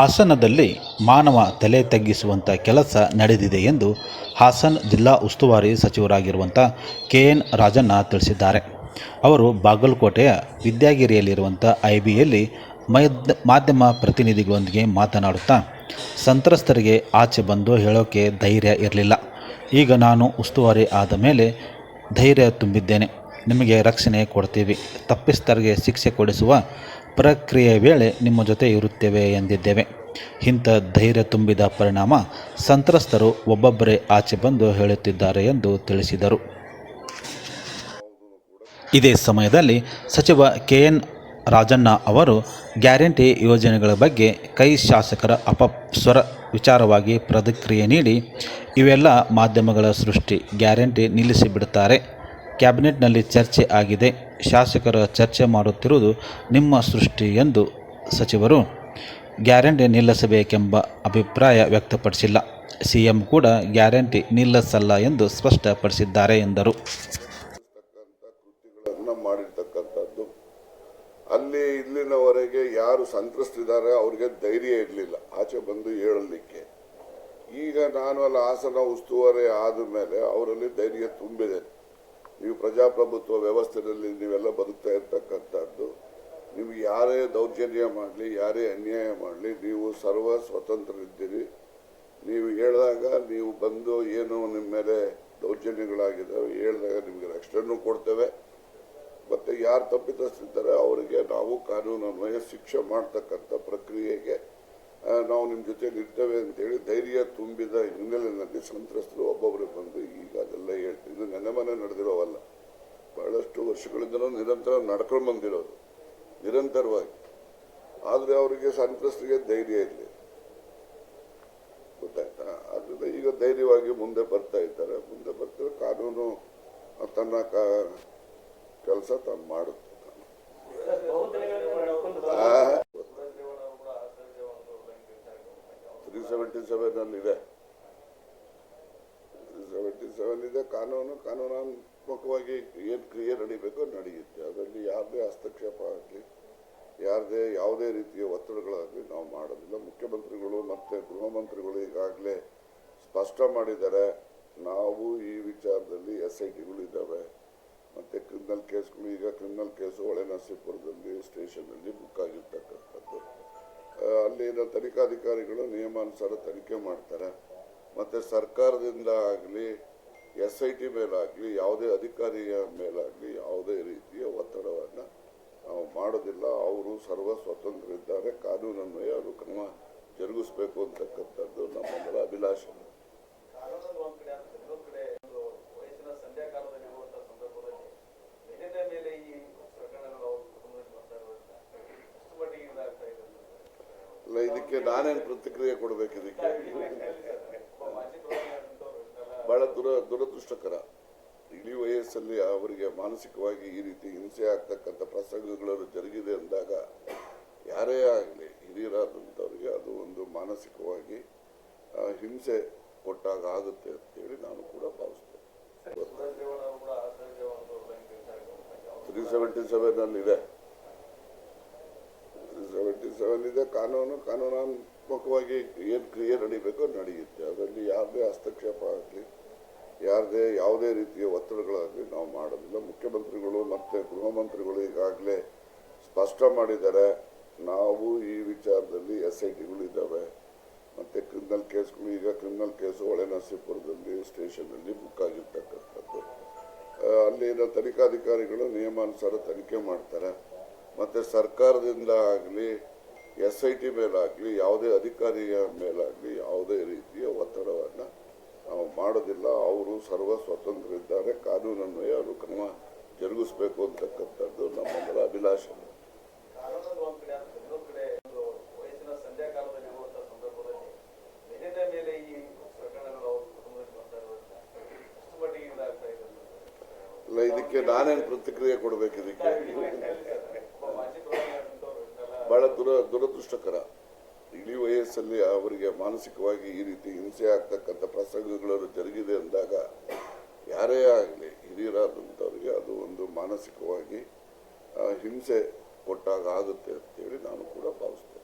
ಹಾಸನದಲ್ಲಿ ಮಾನವ ತಲೆ ತಗ್ಗಿಸುವಂಥ ಕೆಲಸ ನಡೆದಿದೆ ಎಂದು ಹಾಸನ ಜಿಲ್ಲಾ ಉಸ್ತುವಾರಿ ಸಚಿವರಾಗಿರುವಂಥ ಕೆ ಎನ್ ರಾಜಣ್ಣ ತಿಳಿಸಿದ್ದಾರೆ. ಅವರು ಬಾಗಲಕೋಟೆಯ ವಿದ್ಯಾಗಿರಿಯಲ್ಲಿರುವಂಥ ಐ ಬಿಯಲ್ಲಿ ಮಾಧ್ಯಮ ಪ್ರತಿನಿಧಿಗಳೊಂದಿಗೆ ಮಾತನಾಡುತ್ತಾ, ಸಂತ್ರಸ್ತರಿಗೆ ಆಚೆ ಬಂದು ಹೇಳೋಕ್ಕೆ ಧೈರ್ಯ ಇರಲಿಲ್ಲ. ಈಗ ನಾನು ಉಸ್ತುವಾರಿ ಆದ ಮೇಲೆ ಧೈರ್ಯ ತುಂಬಿದ್ದೇನೆ. ನಿಮಗೆ ರಕ್ಷಣೆ ಕೊಡ್ತೀವಿ. ತಪ್ಪಿಸ್ತರಿಗೆ ಶಿಕ್ಷೆ ಕೊಡಿಸುವ ಪ್ರಕ್ರಿಯೆ ವೇಳೆ ನಿಮ್ಮ ಜೊತೆ ಇರುತ್ತೇವೆ ಎಂದಿದ್ದೇವೆ. ಇಂಥ ಧೈರ್ಯ ತುಂಬಿದ ಪರಿಣಾಮ ಸಂತ್ರಸ್ತರು ಒಬ್ಬೊಬ್ಬರೇ ಆಚೆ ಬಂದು ಹೇಳುತ್ತಿದ್ದಾರೆ ಎಂದು ತಿಳಿಸಿದರು. ಇದೇ ಸಮಯದಲ್ಲಿ ಸಚಿವ ಕೆ ಎನ್ ರಾಜಣ್ಣ ಅವರು ಗ್ಯಾರಂಟಿ ಯೋಜನೆಗಳ ಬಗ್ಗೆ ಕೈ ಶಾಸಕರ ಅಪಸ್ವರ ವಿಚಾರವಾಗಿ ಪ್ರತಿಕ್ರಿಯೆ ನೀಡಿ, ಇವೆಲ್ಲ ಮಾಧ್ಯಮಗಳ ಸೃಷ್ಟಿ, ಗ್ಯಾರಂಟಿ ನಿಲ್ಲಿಸಿಬಿಡುತ್ತಾರೆ. ಕ್ಯಾಬಿನೆಟ್ನಲ್ಲಿ ಚರ್ಚೆ ಆಗಿದೆ. ಶಾಸಕರ ಚರ್ಚೆ ಮಾಡುತ್ತಿರುವುದು ನಿಮ್ಮ ಸೃಷ್ಟಿ ಎಂದು ಸಚಿವರು ಗ್ಯಾರಂಟಿ ನಿಲ್ಲಿಸಬೇಕೆಂಬ ಅಭಿಪ್ರಾಯ ವ್ಯಕ್ತಪಡಿಸಿಲ್ಲ. ಸಿಎಂ ಕೂಡ ಗ್ಯಾರಂಟಿ ನಿಲ್ಲಿಸಲ್ಲ ಎಂದು ಸ್ಪಷ್ಟಪಡಿಸಿದ್ದಾರೆ ಎಂದರು. ಮಾಡಿರ್ತಕ್ಕಂಥದ್ದು, ಅಲ್ಲಿ ಇಲ್ಲಿನವರೆಗೆ ಯಾರು ಸಂತ್ರಸ್ತಿದ್ದಾರೆ ಅವ್ರಿಗೆ ಧೈರ್ಯ ಇರಲಿಲ್ಲ, ಆಚೆ ಬಂದು ಹೇಳಲಿಕ್ಕೆ. ಈಗ ನಾನು ಅಲ್ಲಿ ಹಾಸನ ಉಸ್ತುವಾರಿ ಆದ ಮೇಲೆ ಅವರಲ್ಲಿ ಧೈರ್ಯ ತುಂಬಿದೆ. ನೀವು ಪ್ರಜಾಪ್ರಭುತ್ವ ವ್ಯವಸ್ಥೆಯಲ್ಲಿ ನೀವೆಲ್ಲ ಬದುಕ್ತಾ ಇರ್ತಕ್ಕಂಥದ್ದು ನೀವು ಯಾರೇ ದೌರ್ಜನ್ಯ ಮಾಡಲಿ, ಯಾರೇ ಅನ್ಯಾಯ ಮಾಡಲಿ, ನೀವು ಸರ್ವ ಸ್ವತಂತ್ರರಿದ್ದೀರಿ. ನೀವು ಹೇಳಿದಾಗ ನೀವು ಬಂದು ಏನು ನಿಮ್ಮ ಮೇಲೆ ದೌರ್ಜನ್ಯಗಳಾಗಿದ್ದಾವೆ ಹೇಳಿದಾಗ ನಿಮಗೆ ರಕ್ಷಣೆನೂ ಕೊಡ್ತೇವೆ. ಮತ್ತು ಯಾರು ತಪ್ಪಿತಸ್ಥರಿದ್ದಾರೆ, ಅವರಿಗೆ ನಾವು ಕಾನೂನನ್ವಯ ಶಿಕ್ಷೆ ಮಾಡ್ತಕ್ಕಂಥ ಪ್ರಕ್ರಿಯೆಗೆ ನಾವು ನಿಮ್ಮ ಜೊತೆಯಲ್ಲಿ ಇರ್ತೇವೆ ಅಂತೇಳಿ ಧೈರ್ಯ ತುಂಬಿದ ಹಿನ್ನೆಲೆಯಲ್ಲಿ ಸಂತ್ರಸ್ತರು ಒಬ್ಬೊಬ್ಬರು ಬಂದು ಈಗ ಅದೆಲ್ಲ ಹೇಳ್ತೀವಿ. ಇದು ನೆನೆ ಮನೆ ನಡೆದಿರೋವಲ್ಲ. ಬಹಳಷ್ಟು ವರ್ಷಗಳಿಂದಲೂ ನಿರಂತರ ನಡ್ಕೊಂಡು ಬಂದಿರೋದು. ನಿರಂತರವಾಗಿ. ಆದರೆ ಅವರಿಗೆ ಸಂತ್ರಸ್ತರಿಗೆ ಧೈರ್ಯ ಇರಲಿ. ಗೊತ್ತಾಯ್ತಾ? ಅದರಿಂದ ಈಗ ಧೈರ್ಯವಾಗಿ ಮುಂದೆ ಬರ್ತಾ ಇದ್ದಾರೆ. ಮುಂದೆ ಬರ್ತಾರೆ ಕಾನೂನು ತನ್ನ ಕೆಲಸ ತಾನು ಮಾಡುತ್ತೆ ತ್ರೀ ಸೆವೆಂಟಿ ಸೆವೆನ್ ಇದೆ. ಸೆವೆಂಟಿ ಇದೆ ಕಾನೂನು ಕಾನೂನಾತ್ಮಕವಾಗಿ ಏನು ಕ್ರಿಯೆ ನಡೀಬೇಕೋ ನಡೆಯುತ್ತೆ. ಅದರಲ್ಲಿ ಯಾರದೇ ಹಸ್ತಕ್ಷೇಪ ಆಗಲಿ ಯಾರದೇ ಯಾವುದೇ ರೀತಿಯ ಒತ್ತಡಗಳಾಗಲಿ ನಾವು ಮಾಡೋದಿಲ್ಲ. ಮುಖ್ಯಮಂತ್ರಿಗಳು ಮತ್ತು ಗೃಹ ಮಂತ್ರಿಗಳು ಈಗಾಗಲೇ ಸ್ಪಷ್ಟ ಮಾಡಿದ್ದಾರೆ ನಾವು ಈ ವಿಚಾರದಲ್ಲಿ ಎಸ್ ಐ ಟಿಗಳು ಇದ್ದಾವೆ. ಮತ್ತು ಕ್ರಿಮಿನಲ್ ಕೇಸ್ಗಳು ಈಗ ಕ್ರಿಮಿನಲ್ ಕೇಸು ಹೊಳೆನರಸೀಪುರದಲ್ಲಿ ಸ್ಟೇಷನಲ್ಲಿ ಬುಕ್ ಆಗಿರ್ತಕ್ಕಂಥದ್ದು ಆ, ಅಲ್ಲಿನ ತನಿಖಾಧಿಕಾರಿಗಳು ನಿಯಮಾನುಸಾರ ತನಿಖೆ ಮಾಡ್ತಾರೆ. ಮತ್ತು ಸರ್ಕಾರದಿಂದ ಆಗಲಿ ಎಸ್ ಐ ಟಿ ಮೇಲಾಗಲಿ, ಯಾವುದೇ ಅಧಿಕಾರಿಯ ಮೇಲಾಗಲಿ ಯಾವುದೇ ರೀತಿಯ ಒತ್ತಡವನ್ನು ನಾವು ಮಾಡೋದಿಲ್ಲ. ಅವರು ಸರ್ವ ಸ್ವತಂತ್ರ ಇದ್ದಾರೆ. ಕಾನೂನನ್ವಯ ಅವರು ಕ್ರಮ ಜರುಗಿಸ್ಬೇಕು ಅಂತಕ್ಕಂಥದ್ದು ಮೊದಲ ಅಭಿಲಾಷೆ ಕಾನೂನನ್ನು ಒಂದ್ ಕಡೆ ಆದ್ರೆ ಇನ್ನೊಂದ್ ಕಡೆ ಒಂದು ವಯಸ್ಸಿನ ಸಂಧ್ಯಾಕಾಲದಲ್ಲಿ ಇರುವಂತ ಸಂದರ್ಭದಲ್ಲಿ ಬೇರೆ ಮೇಲೆ ಈ ಪ್ರಕರಣಗಳು ಅವ್ರ ಕುಟುಂಬದಲ್ಲಿ ಬರ್ತಾ ಇರೋದ್ರಿಂದ ಎಷ್ಟು ಮಟ್ಟಿಗೆ ಇದಾಗ್ತಾ ಇದೆ ಅಂತ. ಅಲ್ಲ ಇದಕ್ಕೆ ನಾನೇನು ಪ್ರತಿಕ್ರಿಯೆ ಕೊಡಬೇಕು ಇದಕ್ಕೆ? ಬಹಳ ದುರ ದುರದೃಷ್ಟಕರ. ಇಳಿ ವಯಸ್ಸಲ್ಲಿ ಅವರಿಗೆ ಮಾನಸಿಕವಾಗಿ ಈ ರೀತಿ ಹಿಂಸೆ ಆಗ್ತಕ್ಕಂಥ ಪ್ರಸಂಗಗಳು ಜರುಗಿದೆ ಅಂದಾಗ ಯಾರೇ ಆಗಲಿ ಹಿರಿಯರಾದಂಥವ್ರಿಗೆ ಅದು ಒಂದು ಮಾನಸಿಕವಾಗಿ ಹಿಂಸೆ ಕೊಟ್ಟಾಗ ಆಗುತ್ತೆ ಅಂತೇಳಿ ನಾನು ಕೂಡ ಭಾವಿಸ್ತೇನೆ. ತ್ರೀ ಸೆವೆಂಟಿ ಸೆವೆನ್ ಅಲ್ಲಿ ಇದೆ. ಇದೆ ಕಾನೂನು, ಕಾನೂನಾತ್ಮಕವಾಗಿ ಏನು ಕ್ರಿಯೆ ನಡೀಬೇಕೋ ನಡೆಯುತ್ತೆ. ಅದರಲ್ಲಿ ಯಾವುದೇ ಹಸ್ತಕ್ಷೇಪ ಆಗಲಿ, ಯಾರದೇ ಯಾವುದೇ ರೀತಿಯ ಒತ್ತಡಗಳಾಗಲಿ ನಾವು ಮಾಡೋದಿಲ್ಲ. ಮುಖ್ಯಮಂತ್ರಿಗಳು ಮತ್ತು ಗೃಹ ಮಂತ್ರಿಗಳು ಈಗಾಗಲೇ ಸ್ಪಷ್ಟ ಮಾಡಿದ್ದಾರೆ. ನಾವು ಈ ವಿಚಾರದಲ್ಲಿ ಎಸ್ ಐ ಟಿಗಳು ಇದ್ದಾವೆ. ಮತ್ತು ಕ್ರಿಮಿನಲ್ ಕೇಸ್ಗಳು, ಈಗ ಕ್ರಿಮಿನಲ್ ಕೇಸು ಹೊಳೆನರಸೀಪುರದಲ್ಲಿ ಸ್ಟೇಷನಲ್ಲಿ ಬುಕ್ ಆಗಿರ್ತಕ್ಕಂಥದ್ದು ಅಲ್ಲಿನ ತನಿಖಾಧಿಕಾರಿಗಳು ನಿಯಮಾನುಸಾರ ತನಿಖೆ ಮಾಡ್ತಾರೆ. ಮತ್ತು ಸರ್ಕಾರದಿಂದ ಆಗಲಿ ಎಸ್ ಐ ಟಿ ಮೇಲಾಗಲಿ, ಯಾವುದೇ ಅಧಿಕಾರಿಯ ಮೇಲಾಗಲಿ, ಯಾವುದೇ ರೀತಿಯ ಒತ್ತಡವನ್ನು ನಾವು ಮಾಡೋದಿಲ್ಲ. ಅವರು ಸರ್ವ ಸ್ವತಂತ್ರರಿದ್ದಾರೆ ಕಾನೂನನ್ವಯ ಅವರು ಕ್ರಮ ಜರುಗಿಸಬೇಕು ಅಂತಕ್ಕಂಥದ್ದು ನಮ್ಮೆಲ್ಲರ ಅಭಿಲಾಷೆ. ಇದಕ್ಕೆ ನಾನೇನು ಪ್ರತಿಕ್ರಿಯೆ ಕೊಡಬೇಕು ಇದಕ್ಕೆ? ದುರ, ದುರದೃಷ್ಟಕರ. ಇಡೀ ವಯಸ್ಸಲ್ಲಿ ಅವರಿಗೆ ಮಾನಸಿಕವಾಗಿ ಈ ರೀತಿ ಹಿಂಸೆ ಆಗ್ತಕ್ಕಂಥ ಪ್ರಸಂಗಗಳು ಜರುಗಿದೆ ಅಂದಾಗ ಯಾರೇ ಆಗಲಿ ಹಿರಿಯರಾದಂಥವ್ರಿಗೆ ಅದು ಒಂದು ಮಾನಸಿಕವಾಗಿ ಹಿಂಸೆ ಕೊಟ್ಟಾಗ ಆಗುತ್ತೆ ಅಂತೇಳಿ ನಾನು ಕೂಡ ಭಾವಿಸ್ತೇನೆ.